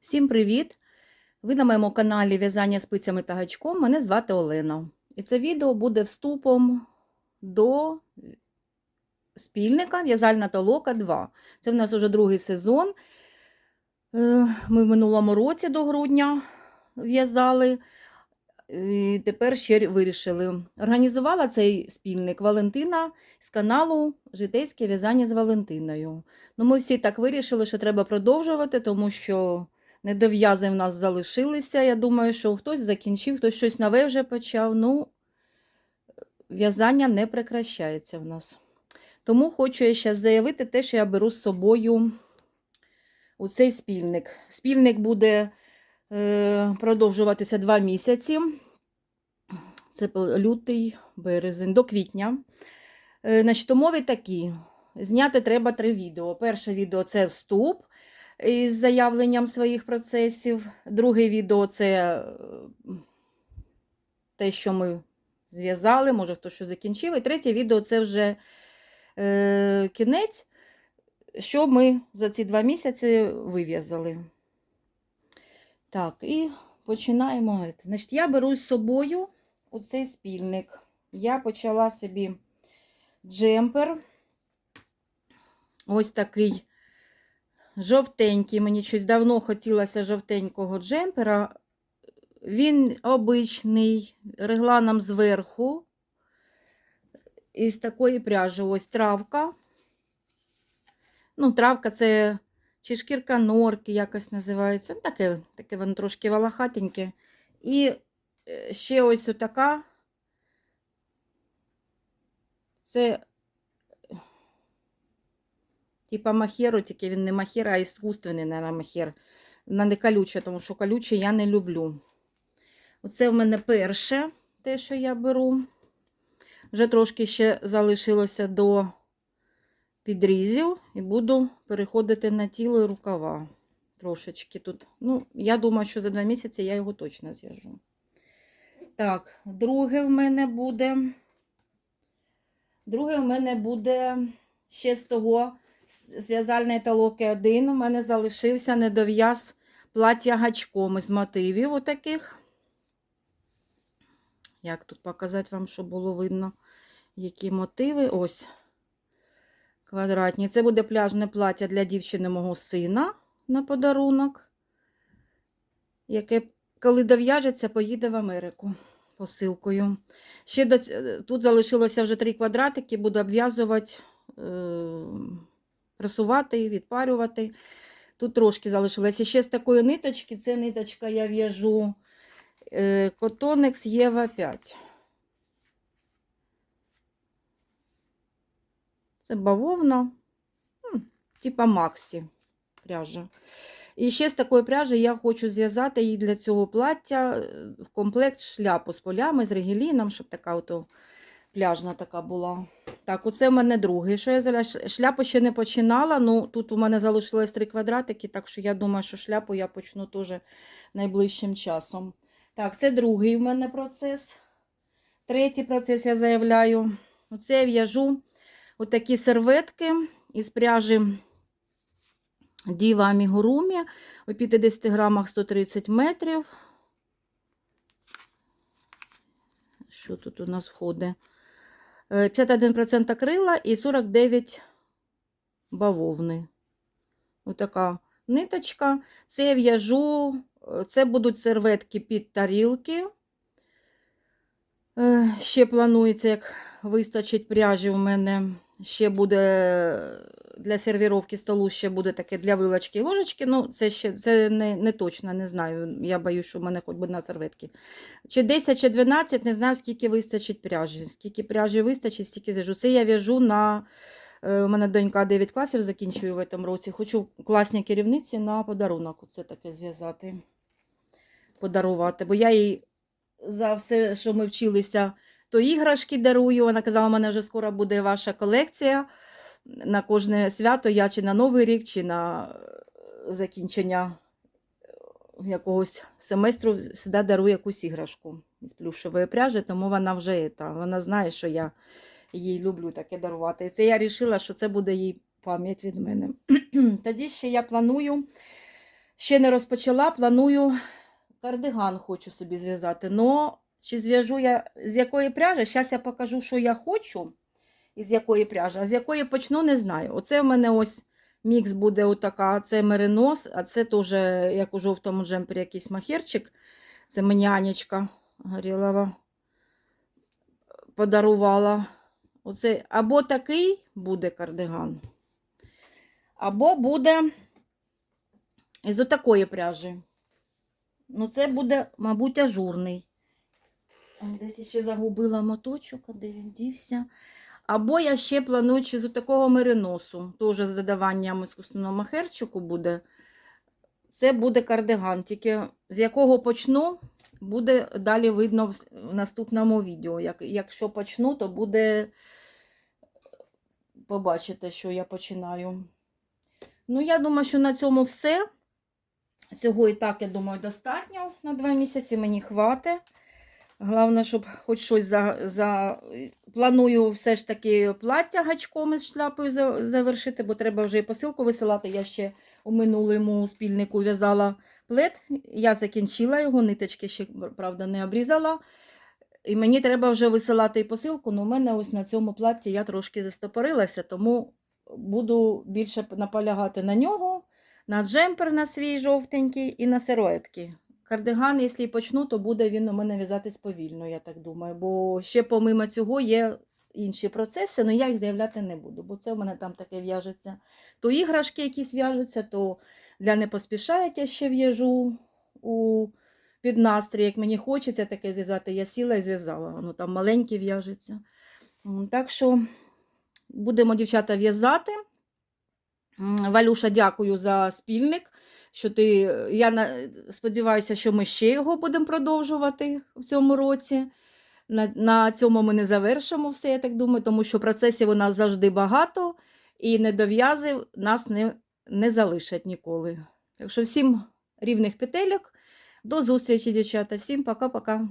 Всім привіт! Ви на моєму каналі В'язання спицями та гачком. Мене звати Олена. І це відео буде вступом до спільника В'язальна толока 2. Це в нас уже другий сезон. Е, Ми в минулому році до грудня в'язали. І тепер ще вирішили. Організувала цей спільник Валентина з каналу Житейське в'язання з Валентиною. Ну, ми всі так вирішили, що треба продовжувати, тому що недов'язи в нас залишилися. Я думаю, що хтось закінчив, хтось щось нове вже почав. Ну, в'язання не прекращається в нас. Тому хочу я ще заявити те, що я беру з собою у цей спільник. Спільник буде е, продовжуватися два місяці. Це лютий, березень, до квітня. Е, значить, умови такі. Зняти треба три відео. Перше відео це вступ із заявленням своїх процесів. Друге відео це е, те, що ми зв'язали, може хто що закінчив. І третє відео це вже е, кінець, що ми за ці два місяці вив'язали. Так, і починаємо. Значить, я беру з собою оцей спільник. Я почала собі джемпер. Ось такий жовтенький. Мені щось давно хотілося жовтенького джемпера. Він обичний, регланом зверху. Із такої пряжі ось травка. Ну, травка це чи шкірка норки якось називається. Ну, Таке, таке воно трошки волохатеньке. І е, ще ось така. Це Типа махеру, тільки він не махер, а іскусственний, наверное, махер. Вона не колюча, тому що колюче я не люблю. Оце в мене перше, те, що я беру. Вже трошки ще залишилося до підрізів, і буду переходити на тіло і рукава. Трошечки тут. Ну, я думаю, що за два місяці я його точно зв'яжу. Так, друге в мене буде. Друге в мене буде ще з того зв'язальної толоки 1. У мене залишився недов'яз плаття гачком із мотивів отаких. Як тут показати вам, щоб було видно, які мотиви? Ось квадратні. Це буде пляжне плаття для дівчини мого сина на подарунок, яке, коли дов'яжеться, поїде в Америку посилкою. Ще до... Тут залишилося вже три квадратики, буду обв'язувати. Е пресувати, відпарювати. Тут трошки залишилося. Ще з такої ниточки, це ниточка я в'яжу Котонекс Єва 5. Це бавовна, типа Максі пряжа. І ще з такої пряжі я хочу зв'язати її для цього плаття е, в комплект шляпу з полями, з регеліном, щоб така ото пляжна така була. Так, оце в мене другий. Що я заля... Шляпу ще не починала. Ну, Тут у мене залишилось три квадратики, так що я думаю, що шляпу я почну теж найближчим часом. Так, це другий у мене процес. Третій процес я заявляю. Оце я в'яжу отакі серветки із пряжі Діва Амігурумі у 50 грамах 130 метрів. Що тут у нас входить? 51% акрила і 49 бавовни. Отака ниточка. Це я в'яжу, це будуть серветки під тарілки. Е, ще планується, як вистачить пряжі у мене. Ще буде для сервіровки столу, ще буде таке для вилочки і ложечки. Ну, це ще це не не точно, не знаю. Я боюсь, що в мене хоч би на серветки. Чи 10, чи 12, не знаю, скільки вистачить пряжі. Скільки пряжі вистачить, стільки зв'яжу. Це я в'яжу на. Е, у мене донька 9 класів закінчую в цьому році. Хочу класній керівниці на подарунок. Оце таке зв'язати, подарувати. Бо я їй за все, що ми вчилися, то іграшки дарую. Вона казала, у мене вже скоро буде ваша колекція на кожне свято я чи на Новий рік, чи на е, закінчення е, якогось семестру сюди дарую якусь іграшку з плюшевої пряжі, тому вона вже та, вона знає, що я їй люблю таке дарувати. І це я вирішила, що це буде їй пам'ять від мене. Тоді ще я планую ще не розпочала, планую кардиган хочу собі зв'язати. Но чи зв'яжу я з якої пряжі? Зараз я покажу, що я хочу і з якої пряжі, а з якої почну, не знаю. Оце в мене ось мікс буде отака, це меринос, а це теж, як у жовтому джемпері, якийсь махерчик. Це мені Анечка Горілова подарувала. Оце або такий буде кардиган, або буде із отакої пряжі. Ну, це буде, мабуть, ажурний. Десь ще загубила моточок, а де він дівся. Або я ще планую чи з такого мериносу, теж з додаванням іскусственного махерчику буде. Це буде кардиган, тільки з якого почну, буде далі видно в наступному відео. Як, якщо почну, то буде побачите, що я починаю. Ну, я думаю, що на цьому все. Цього і так, я думаю, достатньо на два місяці. Мені хватить. Головне, щоб хоч щось за, за... планую все ж таки плаття гачком із шляпою завершити, бо треба вже і посилку висилати. Я ще у минулому спільнику в'язала плед. Я закінчила його, ниточки ще, правда, не обрізала. І мені треба вже висилати і посилку, але в мене ось на цьому платі я трошки застопорилася, тому буду більше наполягати на нього, на джемпер на свій жовтенький і на сироетки. Кардиган, якщо почну, то буде він у мене в'язатись повільно, я так думаю. Бо ще помимо цього є інші процеси, але я їх заявляти не буду, бо це в мене там таке в'яжеться. То іграшки якісь в'яжуться, то для не поспішають я ще в'яжу у під настрій, як мені хочеться таке зв'язати, я сіла і зв'язала. Воно там маленьке в'яжеться. Так що будемо, дівчата, в'язати. Валюша, дякую за спільник. Що ти, я сподіваюся, що ми ще його будемо продовжувати в цьому році. На, на цьому ми не завершимо все, я так думаю, тому що процесів у нас завжди багато, і недов'язи нас не, не залишать ніколи. Так що всім рівних петельок. До зустрічі, дівчата. Всім пока-пока.